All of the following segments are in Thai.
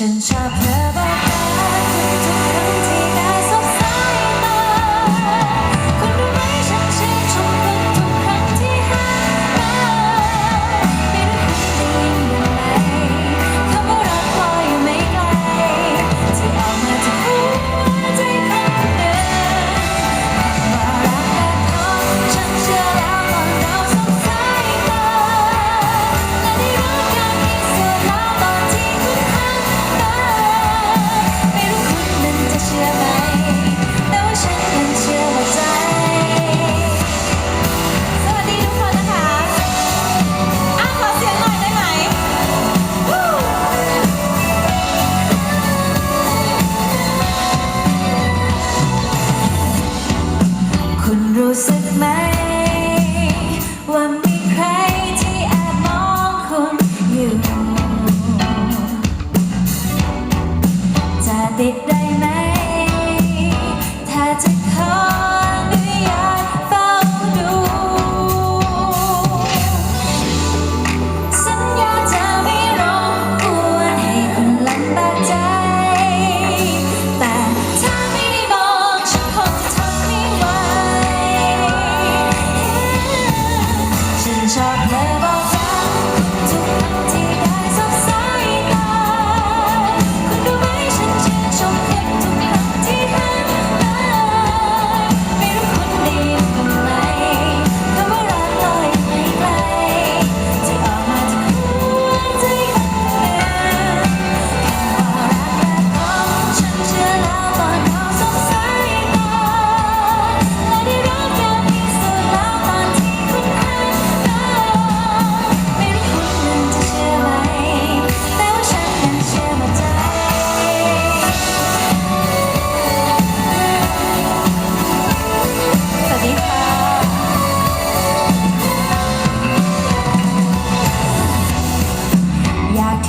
since I've never รู้สึกไหม ว่ามีใครที่แอบมองคุณอยู่ จะได้ sharp left.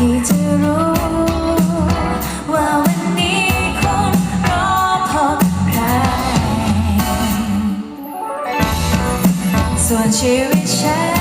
ที่จะรู้ว่าวันนี้คุณรอพบใคร ส่วนชีวิตฉัน